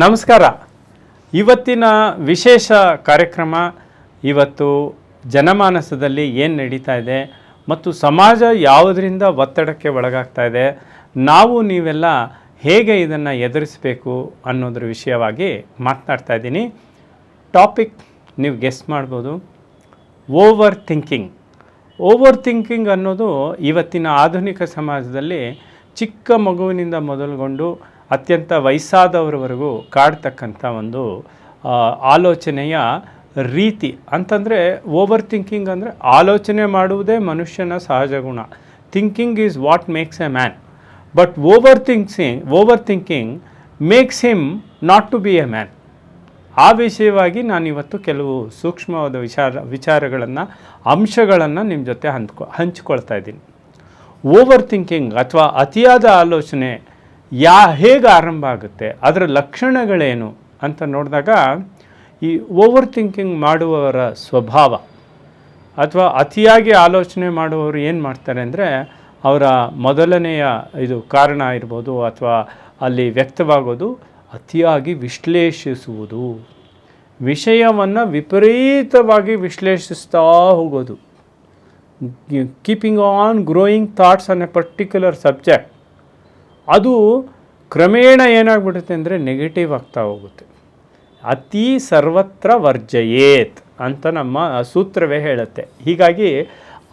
ನಮಸ್ಕಾರ. ಇವತ್ತಿನ ವಿಶೇಷ ಕಾರ್ಯಕ್ರಮ ಇವತ್ತು ಜನಮಾನಸದಲ್ಲಿ ಏನು ನಡೀತಾ ಇದೆ ಮತ್ತು ಸಮಾಜ ಯಾವುದರಿಂದ ಒತ್ತಡಕ್ಕೆ ಒಳಗಾಗ್ತಾ ಇದೆ, ನಾವು ನೀವೆಲ್ಲ ಹೇಗೆ ಇದನ್ನು ಎದುರಿಸಬೇಕು ಅನ್ನೋದ್ರ ವಿಷಯವಾಗಿ ಮಾತನಾಡ್ತಾ ಇದ್ದೀನಿ. ಟಾಪಿಕ್ ನೀವು ಗೆಸ್ ಮಾಡ್ಬೋದು. Over thinking. ಓವರ್ ಥಿಂಕಿಂಗ್ ಅನ್ನೋದು ಇವತ್ತಿನ ಆಧುನಿಕ ಸಮಾಜದಲ್ಲಿ ಚಿಕ್ಕ ಮಗುವಿನಿಂದ ಮೊದಲುಗೊಂಡು ಅತ್ಯಂತ ವಯಸ್ಸಾದವರವರೆಗೂ ಕಾಡ್ತಕ್ಕಂಥ ಒಂದು ಆಲೋಚನೆಯ ರೀತಿ ಅಂತಂದರೆ ಓವರ್ ಥಿಂಕಿಂಗ್ ಅಂದರೆ ಆಲೋಚನೆ ಮಾಡುವುದೇ ಮನುಷ್ಯನ ಸಹಜ ಗುಣ. Thinking is what makes a man. But over thinking, over thinking makes him not to be a man. ಆ ವಿಷಯವಾಗಿ ನಾನು ಇವತ್ತು ಕೆಲವು ಸೂಕ್ಷ್ಮವಾದ ವಿಚಾರ, ವಿಚಾರಗಳನ್ನು, ಅಂಶಗಳನ್ನು ನಿಮ್ಮ ಜೊತೆ ಹಂಚ್ಕೊ ಹಂಚ್ಕೊಳ್ತಾ ಇದ್ದೀನಿ. ಓವರ್ ಥಿಂಕಿಂಗ್ ಅಥವಾ ಅತಿಯಾದ ಆಲೋಚನೆ ಯಾ ಹೇಗೆ ಆರಂಭ ಆಗುತ್ತೆ, ಅದರ ಲಕ್ಷಣಗಳೇನು ಅಂತ ನೋಡಿದಾಗ ಈ ಓವರ್ ಥಿಂಕಿಂಗ್ ಮಾಡುವವರ ಸ್ವಭಾವ ಅಥವಾ ಅತಿಯಾಗಿ ಆಲೋಚನೆ ಮಾಡುವವರು ಏನು ಮಾಡ್ತಾರೆ ಅಂದರೆ ಅವರ ಮೊದಲನೆಯ ಇದು ಕಾರಣ ಇರ್ಬೋದು ಅಥವಾ ಅಲ್ಲಿ ವ್ಯಕ್ತವಾಗೋದು ಅತಿಯಾಗಿ ವಿಶ್ಲೇಷಿಸುವುದು. ವಿಷಯವನ್ನು ವಿಪರೀತವಾಗಿ ವಿಶ್ಲೇಷಿಸ್ತಾ ಹೋಗೋದು. Keeping on, growing thoughts on a particular subject. ಅದು ಕ್ರಮೇಣ ಏನಾಗ್ಬಿಡುತ್ತೆ ಅಂದರೆ ನೆಗೆಟಿವ್ ಆಗ್ತಾ ಹೋಗುತ್ತೆ. ಅತಿ ಸರ್ವತ್ರ ವರ್ಜಯೇತ್ ಅಂತ ನಮ್ಮ ಸೂತ್ರವೇ ಹೇಳುತ್ತೆ. ಹೀಗಾಗಿ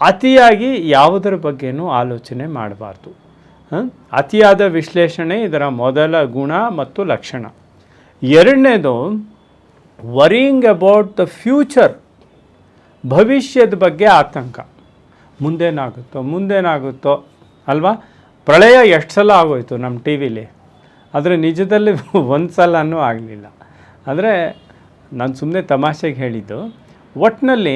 ಅತಿಯಾಗಿ ಯಾವುದರ ಬಗ್ಗೆನೂ ಆಲೋಚನೆ ಮಾಡಬಾರ್ದು. ಅತಿಯಾದ ವಿಶ್ಲೇಷಣೆ ಇದರ ಮೊದಲ ಗುಣ ಮತ್ತು ಲಕ್ಷಣ. ಎರಡನೇದು ವರಿಂಗ್ ಅಬೌಟ್ ದ ಫ್ಯೂಚರ್ ಭವಿಷ್ಯದ ಬಗ್ಗೆ ಆತಂಕ. ಮುಂದೇನಾಗುತ್ತೋ ಮುಂದೇನಾಗುತ್ತೋ, ಅಲ್ವಾ? ಪ್ರಳಯ ಎಷ್ಟು ಸಲ ಆಗೋಯ್ತು ನಮ್ಮ ಟಿ ವಿಲಿ? ಆದರೆ ನಿಜದಲ್ಲಿ ಒಂದು ಸಲನೂ ಆಗಲಿಲ್ಲ. ಅಂದರೆ ನಾನು ಸುಮ್ಮನೆ ತಮಾಷೆಗೆ ಹೇಳಿದ್ದು ಒಟ್ಟಿನಲ್ಲಿ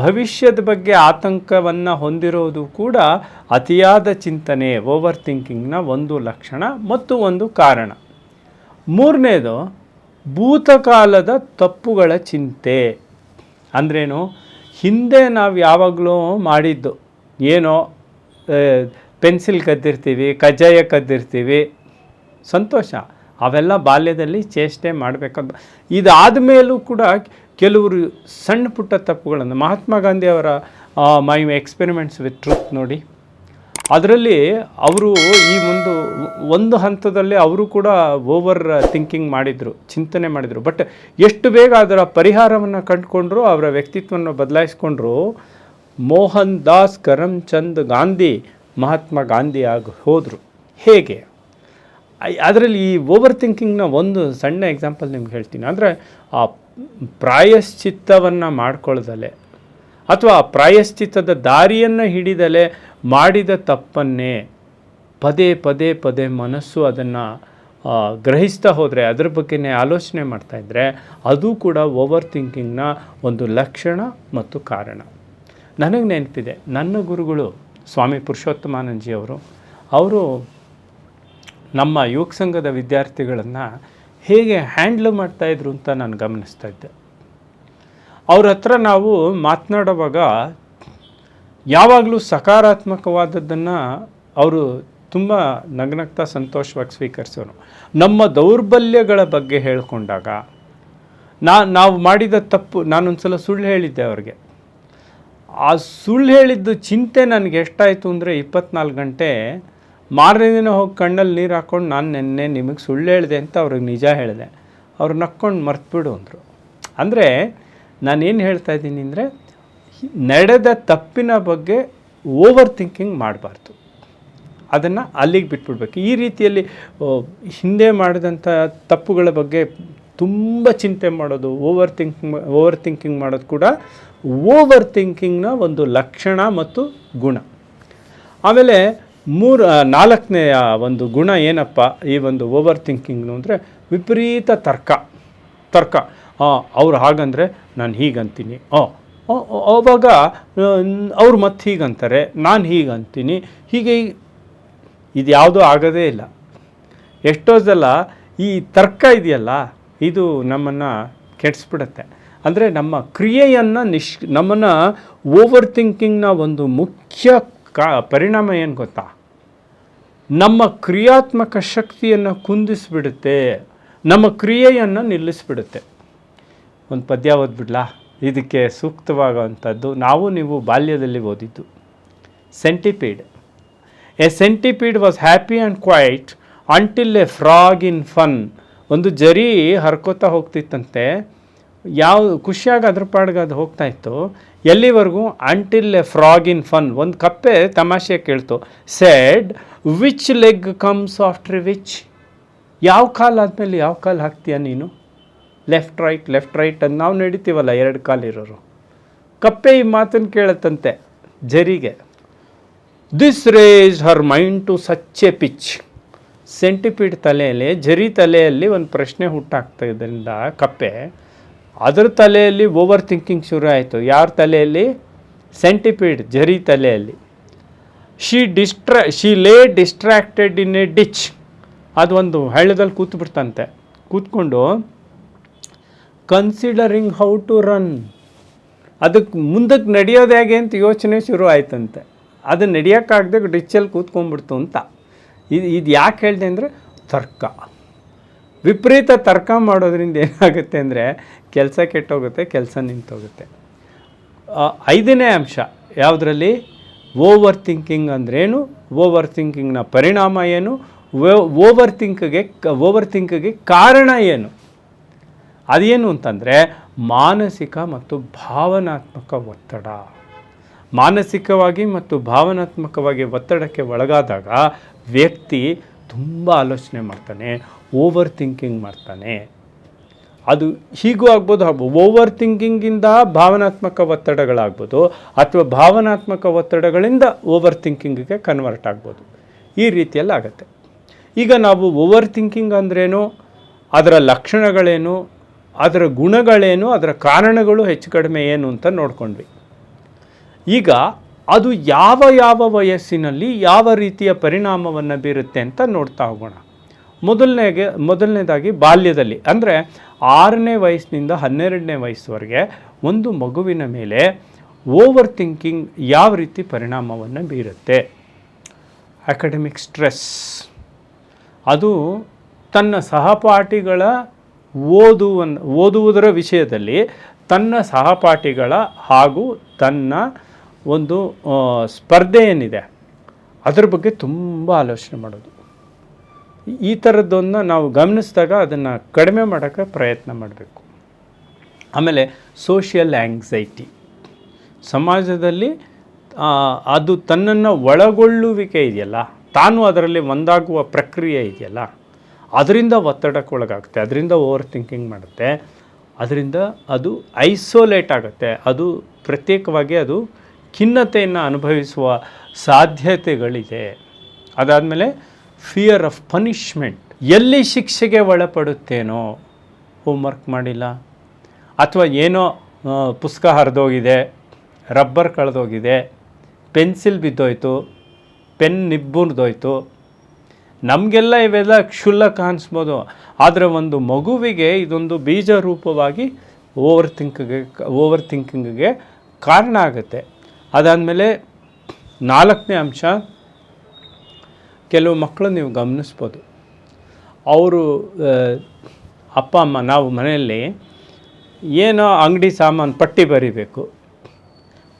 ಭವಿಷ್ಯದ ಬಗ್ಗೆ ಆತಂಕವನ್ನು ಹೊಂದಿರೋದು ಕೂಡ ಅತಿಯಾದ ಚಿಂತನೆ, ಓವರ್ ಥಿಂಕಿಂಗ್ನ ಒಂದು ಲಕ್ಷಣ ಮತ್ತು ಒಂದು ಕಾರಣ. ಮೂರನೇದು, ಭೂತಕಾಲದ ತಪ್ಪುಗಳ ಚಿಂತೆ. ಅಂದ್ರೇನು? ಹಿಂದೆ ನಾವು ಯಾವಾಗಲೂ ಮಾಡಿದ್ದು, ಏನೋ ಪೆನ್ಸಿಲ್ ಕದ್ದಿರ್ತೀವಿ, ಕಜ್ಜಾಯ ಕದ್ದಿರ್ತೀವಿ. ಸಂತೋಷ. ಅವೆಲ್ಲ ಬಾಲ್ಯದಲ್ಲಿ ಚೇಷ್ಟೆ ಮಾಡಬೇಕಂತ. ಇದಾದ ಮೇಲೂ ಕೂಡ ಕೆಲವರು ಸಣ್ಣ ಪುಟ್ಟ ತಪ್ಪುಗಳನ್ನು, ಮಹಾತ್ಮ ಗಾಂಧಿ ಅವರ ಮೈ ಎಕ್ಸ್ಪೆರಿಮೆಂಟ್ಸ್ ವಿತ್ ಟ್ರೂತ್ ನೋಡಿ. ಅದರಲ್ಲಿ ಅವರು ಈ ಒಂದು ಒಂದು ಹಂತದಲ್ಲಿ ಅವರು ಕೂಡ ಓವರ್ ಥಿಂಕಿಂಗ್ ಮಾಡಿದರು, ಚಿಂತನೆ ಮಾಡಿದರು. ಬಟ್ ಎಷ್ಟು ಬೇಗ ಅದರ ಪರಿಹಾರವನ್ನು ಕಂಡುಕೊಂಡ್ರು, ಅವರ ವ್ಯಕ್ತಿತ್ವವನ್ನು ಬದಲಾಯಿಸ್ಕೊಂಡ್ರು, ಮೋಹನ್ ದಾಸ್ ಕರಮ್ಚಂದ್ ಗಾಂಧಿ ಮಹಾತ್ಮ ಗಾಂಧಿ ಆಗಿ ಹೋದರು. ಹೇಗೆ? ಅದರಲ್ಲಿ ಈ ಓವರ್ ಥಿಂಕಿಂಗ್ನ ಒಂದು ಸಣ್ಣ ಎಕ್ಸಾಂಪಲ್ ನಿಮ್ಗೆ ಹೇಳ್ತೀನಿ. ಅಂದರೆ ಆ ಪ್ರಾಯಶ್ಚಿತ್ತವನ್ನು ಮಾಡ್ಕೊಳ್ದಲೆ ಅಥವಾ ಆ ಪ್ರಾಯಶ್ಚಿತ್ತದ ದಾರಿಯನ್ನು ಹಿಡಿದಲೆ ಮಾಡಿದ ತಪ್ಪನ್ನೇ ಪದೇ ಪದೇ ಪದೇ ಮನಸ್ಸು ಅದನ್ನು ಗ್ರಹಿಸ್ತಾ ಹೋದರೆ, ಅದ್ರ ಬಗ್ಗೆನೇ ಆಲೋಚನೆ ಮಾಡ್ತಾಯಿದ್ರೆ ಅದು ಕೂಡ ಓವರ್ ಥಿಂಕಿಂಗ್ನ ಒಂದು ಲಕ್ಷಣ ಮತ್ತು ಕಾರಣ. ನನಗೆ ನೆನಪಿದೆ, ನನ್ನ ಗುರುಗಳು ಸ್ವಾಮಿ ಪುರುಷೋತ್ತಮಾನಂದಜಿಯವರು ಅವರು ನಮ್ಮ ಯುವಕ ಸಂಘದ ವಿದ್ಯಾರ್ಥಿಗಳನ್ನು ಹೇಗೆ ಹ್ಯಾಂಡ್ಲ್ ಮಾಡ್ತಾಯಿದ್ರು ಅಂತ ನಾನು ಗಮನಿಸ್ತಾ ಇದ್ದೆ. ಅವ್ರ ಹತ್ರ ನಾವು ಮಾತನಾಡುವಾಗ ಯಾವಾಗಲೂ ಸಕಾರಾತ್ಮಕವಾದದ್ದನ್ನು ಅವರು ತುಂಬ ನಗ್ನಗ್ತಾ ಸಂತೋಷವಾಗಿ ಸ್ವೀಕರಿಸೋರು. ನಮ್ಮ ದೌರ್ಬಲ್ಯಗಳ ಬಗ್ಗೆ ಹೇಳಿಕೊಂಡಾಗ ನಾ, ನಾವು ಮಾಡಿದ ತಪ್ಪು ನಾನೊಂದು ಸಲ ಸುಳ್ಳು ಹೇಳಿದ್ದೆ ಅವ್ರಿಗೆ. ಆ ಸುಳ್ಳು ಹೇಳಿದ್ದು ಚಿಂತೆ ನನಗೆ ಎಷ್ಟಾಯಿತು ಅಂದರೆ ಇಪ್ಪತ್ನಾಲ್ಕು ಗಂಟೆ ಮಾರನೇ ದಿನ ಹೋಗಿ ಕಣ್ಣಲ್ಲಿ ನೀರು ಹಾಕ್ಕೊಂಡು ನಾನು ನೆನ್ನೆ ನಿಮಗೆ ಸುಳ್ಳು ಹೇಳಿದೆ ಅಂತ ಅವ್ರಿಗೆ ನಿಜ ಹೇಳಿದೆ. ಅವ್ರು ನಕ್ಕೊಂಡು ಮರ್ತ್ಬಿಡು ಅಂದರು. ಅಂದರೆ ನಾನೇನು ಹೇಳ್ತಾ ಇದ್ದೀನಿ ಅಂದರೆ ನಡೆದ ತಪ್ಪಿನ ಬಗ್ಗೆ ಓವರ್ ಥಿಂಕಿಂಗ್ ಮಾಡಬಾರ್ದು. ಅದನ್ನು ಅಲ್ಲಿಗೆ ಬಿಟ್ಬಿಡ್ಬೇಕು. ಈ ರೀತಿಯಲ್ಲಿ ಹಿಂದೆ ಮಾಡಿದಂಥ ತಪ್ಪುಗಳ ಬಗ್ಗೆ ತುಂಬ ಚಿಂತೆ ಮಾಡೋದು ಓವರ್ ಥಿಂಕಿಂಗ್ ಓವರ್ ಥಿಂಕಿಂಗ್ ಮಾಡೋದು ಕೂಡ ಓವರ್ ಥಿಂಕಿಂಗ್ನ ಒಂದು ಲಕ್ಷಣ ಮತ್ತು ಗುಣ. ಆಮೇಲೆ ಮೂರು, ನಾಲ್ಕನೆಯ ಒಂದು ಗುಣ ಏನಪ್ಪ, ಈ ಒಂದು ಓವರ್ ಥಿಂಕಿಂಗ್ನು ಅಂದರೆ ವಿಪರೀತ ತರ್ಕ. ತರ್ಕ. ಅವ್ರು ಹಾಗಂದರೆ ನಾನು ಹೀಗಂತೀನಿ. ಓ ಅವಾಗ ಅವ್ರು ಮತ್ತೆ ಹೀಗಂತಾರೆ, ನಾನು ಹೀಗಂತೀನಿ. ಹೀಗೆ ಇದು ಯಾವುದೂ ಆಗೋದೇ ಇಲ್ಲ. ಎಷ್ಟೋ ಸಲ ಈ ತರ್ಕ ಇದೆಯಲ್ಲ ಇದು ನಮ್ಮನ್ನು ಕೆಡಿಸ್ಬಿಡುತ್ತೆ. ಅಂದರೆ ನಮ್ಮ ಕ್ರಿಯೆಯನ್ನು ನಿಶ್, ನಮ್ಮನ್ನು ಓವರ್ ಥಿಂಕಿಂಗ್ನ ಒಂದು ಮುಖ್ಯ ಕಾ, ಪರಿಣಾಮ ಏನು ಗೊತ್ತಾ? ನಮ್ಮ ಕ್ರಿಯಾತ್ಮಕ ಶಕ್ತಿಯನ್ನು ಕುಂದಿಸ್ಬಿಡುತ್ತೆ. ನಮ್ಮ ಕ್ರಿಯೆಯನ್ನು ನಿಲ್ಲಿಸ್ಬಿಡುತ್ತೆ. ಒಂದು ಪದ್ಯ ಓದ್ಬಿಡ್ಲಾ? ಇದಕ್ಕೆ ಸೂಕ್ತವಾಗುವಂಥದ್ದು, ನಾವು ನೀವು ಬಾಲ್ಯದಲ್ಲಿ ಓದಿದ್ದು. Centipede. A centipede was happy and quite until a frog in fun. ಒಂದು ಜರಿ ಹರ್ಕೋತಾ ಹೋಗ್ತಿತ್ತಂತೆ, ಯಾವ, ಖುಷಿಯಾಗಿ ಅದ್ರ ಪಾಡ್ಗೆ ಅದು ಹೋಗ್ತಾ ಇತ್ತು. ಎಲ್ಲಿವರೆಗೂ? Until a frog in fun ಒಂದು ಕಪ್ಪೆ ತಮಾಷೆ ಕೇಳ್ತು. Said which leg comes after which ಯಾವ ಕಾಲ್ ಆದಮೇಲೆ ಯಾವ ಕಾಲ್ ಹಾಕ್ತೀಯ ನೀನು? ಲೆಫ್ಟ್ ರೈಟ್ ಲೆಫ್ಟ್ ರೈಟ್ ಅಂತ ನಾವು ನಡೀತೀವಲ್ಲ ಎರಡು ಕಾಲಿರೋರು ಕಪ್ಪೆ ಈ ಮಾತನ್ನು ಕೇಳತ್ತಂತೆ ಜರಿಗೆ. This raised her mind to such a pitch centipede ತಲೆಯಲ್ಲಿ, ಜರಿ ತಲೆಯಲ್ಲಿ ಒಂದು ಪ್ರಶ್ನೆ ಹುಟ್ಟಾಗ್ತದ್ರಿಂದ ಕಪ್ಪೆ. ಅದರ ತಲೆಯಲ್ಲಿ ಓವರ್ ಥಿಂಕಿಂಗ್ ಶುರು ಆಯಿತು. ಯಾರ ತಲೆಯಲ್ಲಿ? ಸೆಂಟಿಪೀಡ್, ಜರಿ ತಲೆಯಲ್ಲಿ. She ಡಿಸ್ಟ್ರಾ she lay distracted in a ditch ಅದು ಒಂದು ಹಳ್ಳದಲ್ಲಿ ಕೂತ್ಬಿಡ್ತಂತೆ. ಕೂತ್ಕೊಂಡು ಕನ್ಸಿಡರಿಂಗ್ ಹೌ ಟು ರನ್ ಅದಕ್ಕೆ ಮುಂದಕ್ಕೆ ನಡೆಯೋದು ಹೇಗೆ ಅಂತ ಯೋಚನೆ ಶುರು ಆಯ್ತಂತೆ. ಅದು ನಡೆಯೋಕ್ಕಾಗದೆ ಡಿಚ್ಚಲ್ಲಿ ಕೂತ್ಕೊಂಡ್ಬಿಡ್ತು ಅಂತ. ಇದು ಇದು ಯಾಕೆ ಹೇಳಿದೆ ಅಂದರೆ ತರ್ಕ. ವಿಪರೀತ ತರ್ಕ ಮಾಡೋದ್ರಿಂದ ಏನಾಗುತ್ತೆ ಅಂದರೆ ಕೆಲಸ ಕೆಟ್ಟೋಗುತ್ತೆ, ಕೆಲಸ ನಿಂತೋಗುತ್ತೆ. ಐದನೇ ಅಂಶ ಯಾವುದರಲ್ಲಿ? ಓವರ್ ಥಿಂಕಿಂಗ್ ಅಂದ್ರೇನು? ಓವರ್ ಥಿಂಕಿಂಗ್ನ ಪರಿಣಾಮ ಏನು? ಓವರ್ ಥಿಂಕ್ಗೆ ಓವರ್ ಥಿಂಕ್ಗೆ ಕಾರಣ ಏನು? ಅದೇನು ಅಂತಂದರೆ ಮಾನಸಿಕ ಮತ್ತು ಭಾವನಾತ್ಮಕ ಒತ್ತಡ. ಮಾನಸಿಕವಾಗಿ ಮತ್ತು ಭಾವನಾತ್ಮಕವಾಗಿ ಒತ್ತಡಕ್ಕೆ ಒಳಗಾದಾಗ ವ್ಯಕ್ತಿ ತುಂಬ ಆಲೋಚನೆ ಮಾಡ್ತಾನೆ ಓವರ್ ಥಿಂಕಿಂಗ್ ಮಾಡ್ತಾನೆ. ಅದು ಹೀಗೂ ಆಗ್ಬೋದು ಓವರ್ ಥಿಂಕಿಂಗಿಂದ ಭಾವನಾತ್ಮಕ ಒತ್ತಡಗಳಾಗ್ಬೋದು, ಅಥವಾ ಭಾವನಾತ್ಮಕ ಒತ್ತಡಗಳಿಂದ ಓವರ್ ಥಿಂಕಿಂಗಿಗೆ ಕನ್ವರ್ಟ್ ಆಗ್ಬೋದು. ಈ ರೀತಿಯಲ್ಲಿ ಆಗುತ್ತೆ. ಈಗ ನಾವು ಓವರ್ ಥಿಂಕಿಂಗ್ ಅಂದ್ರೇನು? ಅದರ ಲಕ್ಷಣಗಳೇನು? ಅದರ ಗುಣಗಳೇನು? ಅದರ ಕಾರಣಗಳು ಹೆಚ್ಚು ಕಡಿಮೆ ಏನು ಅಂತ ನೋಡ್ಕೊಂಡ್ವಿ. ಈಗ ಅದು ಯಾವ ಯಾವ ವಯಸ್ಸಿನಲ್ಲಿ ಯಾವ ರೀತಿಯ ಪರಿಣಾಮವನ್ನು ಬೀರುತ್ತೆ ಅಂತ ನೋಡ್ತಾ ಹೋಗೋಣ. ಮೊದಲನೇಗೆ, ಮೊದಲನೇದಾಗಿ ಬಾಲ್ಯದಲ್ಲಿ. ಅಂದರೆ ಆರನೇ ವಯಸ್ಸಿನಿಂದ ಹನ್ನೆರಡನೇ ವಯಸ್ಸುವರೆಗೆ ಒಂದು ಮಗುವಿನ ಮೇಲೆ ಓವರ್ ಥಿಂಕಿಂಗ್ ಯಾವ ರೀತಿ ಪರಿಣಾಮವನ್ನು ಬೀರುತ್ತೆ. ಅಕಾಡೆಮಿಕ್ ಸ್ಟ್ರೆಸ್ ಅದು ತನ್ನ ಸಹಪಾಠಿಗಳ ಓದುವನ್, ಓದುವುದರ ವಿಷಯದಲ್ಲಿ ತನ್ನ ಸಹಪಾಠಿಗಳ ಹಾಗೂ ತನ್ನ ಒಂದು ಸ್ಪರ್ಧೆ ಏನಿದೆ, ಅದ್ರ ಬಗ್ಗೆ ತುಂಬ ಆಲೋಚನೆ ಮಾಡೋದು. ಈ- ಥರದ್ದನ್ನು ನಾವು ಗಮನಿಸಿದಾಗ ಅದನ್ನು ಕಡಿಮೆ ಮಾಡೋಕ್ಕೆ ಪ್ರಯತ್ನ ಮಾಡಬೇಕು. ಆಮೇಲೆ ಸೋಷಿಯಲ್ ಆ್ಯಂಗ್ಸೈಟಿ ಸಮಾಜದಲ್ಲಿ ಅದು ತನ್ನನ್ನು ಒಳಗೊಳ್ಳುವಿಕೆ ಇದೆಯಲ್ಲ, ತಾನು ಅದರಲ್ಲಿ ಒಂದಾಗುವ ಪ್ರಕ್ರಿಯೆ ಇದೆಯಲ್ಲ, ಅದರಿಂದ ಒತ್ತಡಕ್ಕೆ ಒಳಗಾಗುತ್ತೆ, ಅದರಿಂದ ಓವರ್ ಥಿಂಕಿಂಗ್ ಮಾಡುತ್ತೆ, ಅದರಿಂದ ಅದು ಐಸೋಲೇಟ್ ಆಗುತ್ತೆ, ಅದು ಪ್ರತ್ಯೇಕವಾಗಿ ಅದು ಖಿನ್ನತೆಯನ್ನು ಅನುಭವಿಸುವ ಸಾಧ್ಯತೆಗಳಿದೆ. ಅದಾದಮೇಲೆ ಫಿಯರ್ ಆಫ್ ಪನಿಷ್ಮೆಂಟ್ ಎಲ್ಲಿ ಶಿಕ್ಷೆಗೆ ಒಳಪಡುತ್ತೇನೋ? ಹೋಮ್ವರ್ಕ್ ಮಾಡಿಲ್ಲ. ಅಥವಾ ಏನೋ ಪುಸ್ತಕ ಹರಿದೋಗಿದೆ, ರಬ್ಬರ್ ಕಳೆದೋಗಿದೆ, ಪೆನ್ಸಿಲ್ ಬಿದ್ದೋಯ್ತು, ಪೆನ್ ನಿಬ್ಬುರ್ದೋಯ್ತು. ನಮಗೆಲ್ಲ ಇವೆಲ್ಲ ಕ್ಷುಲ್ಲಕ ಅನಿಸ್ಬೋದು ಆದರೆ ಒಂದು ಮಗುವಿಗೆ ಇದೊಂದು ಬೀಜ ರೂಪವಾಗಿ ಓವರ್ ಥಿಂಕ್ಗೆ ಓವರ್ ಥಿಂಕಿಂಗ್ಗೆ ಕಾರಣ ಆಗುತ್ತೆ. ಅದಾದಮೇಲೆ ನಾಲ್ಕನೇ ಅಂಶ, ಕೆಲವು ಮಕ್ಕಳು ನೀವು ಗಮನಿಸ್ಬೋದು. ಅವರು ಅಪ್ಪ, ಅಮ್ಮ, ನಾವು ಮನೆಯಲ್ಲಿ ಏನೋ ಅಂಗಡಿ ಸಾಮಾನು ಪಟ್ಟಿ ಬರಿಬೇಕು.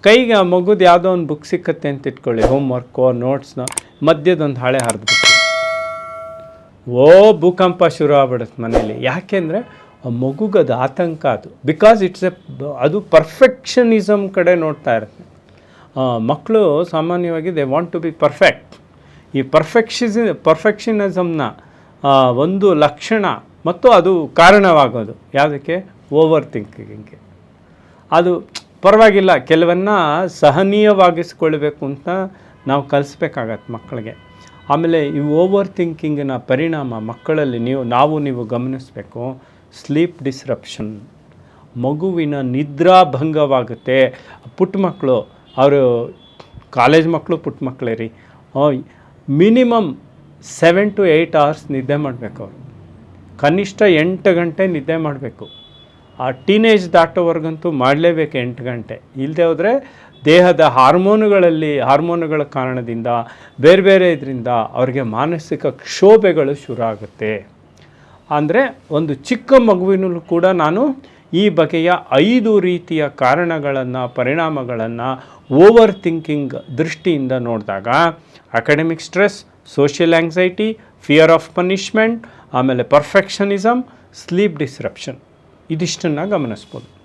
ಕೈಗೆ ಆ ಮಗುದು ಯಾವುದೋ ಒಂದು ಬುಕ್ ಸಿಕ್ಕತ್ತೆ ಅಂತ ಇಟ್ಕೊಳ್ಳಿ ಹೋಮ್ವರ್ಕೋ ನೋಟ್ಸ್ನೋ ಮಧ್ಯದೊಂದು ಹಾಳೆ ಹರಿದ್ಬಿಟ್ಟು. ಓ, ಭೂಕಂಪ ಶುರು ಆಗ್ಬಿಡುತ್ತೆ ಮನೇಲಿ ಯಾಕೆಂದರೆ ಆ ಮಗುಗದು ಆತಂಕ ಅದು. ಬಿಕಾಸ್ ಇಟ್ಸ್ ಎ ಅದು ಪರ್ಫೆಕ್ಷನಿಸಮ್ ಕಡೆ ನೋಡ್ತಾ ಇರುತ್ತೆ. ಮಕ್ಕಳು ಸಾಮಾನ್ಯವಾಗಿ they want to be perfect ಈ ಪರ್ಫೆಕ್ಷಿಸಿ ಪರ್ಫೆಕ್ಷನಿಸಮ್ನ ಒಂದು ಲಕ್ಷಣ ಮತ್ತು ಅದು ಕಾರಣವಾಗೋದು. ಯಾವುದಕ್ಕೆ? ಓವರ್ ಥಿಂಕಿಂಗ್ಗೆ ಅದು ಪರವಾಗಿಲ್ಲ, ಕೆಲವನ್ನ ಸಹನೀಯವಾಗಿಸ್ಕೊಳ್ಬೇಕು ಅಂತ ನಾವು ಕಲಿಸ್ಬೇಕಾಗತ್ತೆ ಮಕ್ಕಳಿಗೆ. ಆಮೇಲೆ ಈ ಓವರ್ ಥಿಂಕಿಂಗಿನ ಪರಿಣಾಮ ಮಕ್ಕಳಲ್ಲಿ ನೀವು, ನಾವು ನೀವು ಗಮನಿಸಬೇಕು. ಸ್ಲೀಪ್ ಡಿಸ್ರಪ್ಷನ್ ಮಗುವಿನ ನಿದ್ರಾಭಂಗವಾಗುತ್ತೆ. ಪುಟ್ಟ ಮಕ್ಕಳು ಅವರು ಕಾಲೇಜ್ ಮಕ್ಕಳು ಪುಟ್ಟ ಮಕ್ಕಳೇ ರೀ. Minimum seven to eight hours ನಿದ್ದೆ ಮಾಡಬೇಕು ಅವರು. ಕನಿಷ್ಠ ಎಂಟು ಗಂಟೆ ನಿದ್ದೆ ಮಾಡಬೇಕು. ಆ ಟೀನೇಜ್ ದಾಟೋವರೆಗಂತೂ ಮಾಡಲೇಬೇಕು ಎಂಟು ಗಂಟೆ. ಇಲ್ಲದೆ ಹೋದರೆ ದೇಹದ ಹಾರ್ಮೋನುಗಳಲ್ಲಿ, ಹಾರ್ಮೋನುಗಳ ಕಾರಣದಿಂದ, ಬೇರೆ ಬೇರೆ ಇದರಿಂದ ಅವರಿಗೆ ಮಾನಸಿಕ ಕ್ಷೋಭೆಗಳು ಶುರು ಆಗುತ್ತೆ. ಅಂದರೆ ಒಂದು ಚಿಕ್ಕ ಮಗುವಿನಲ್ಲೂ ಕೂಡ ನಾನು ಈ ಬಗೆಯ ಐದು ರೀತಿಯ ಕಾರಣಗಳನ್ನು, ಪರಿಣಾಮಗಳನ್ನು ಓವರ್ ಥಿಂಕಿಂಗ್ ದೃಷ್ಟಿಯಿಂದ ನೋಡಿದಾಗ academic stress, social anxiety, fear of punishment, ಆಮೇಲೆ ಪರ್ಫೆಕ್ಷನಿಸಮ್ ಸ್ಲೀಪ್ ಡಿಸ್ರಪ್ಷನ್. ಇದಿಷ್ಟನ್ನು ಗಮನಿಸ್ಬೋದು.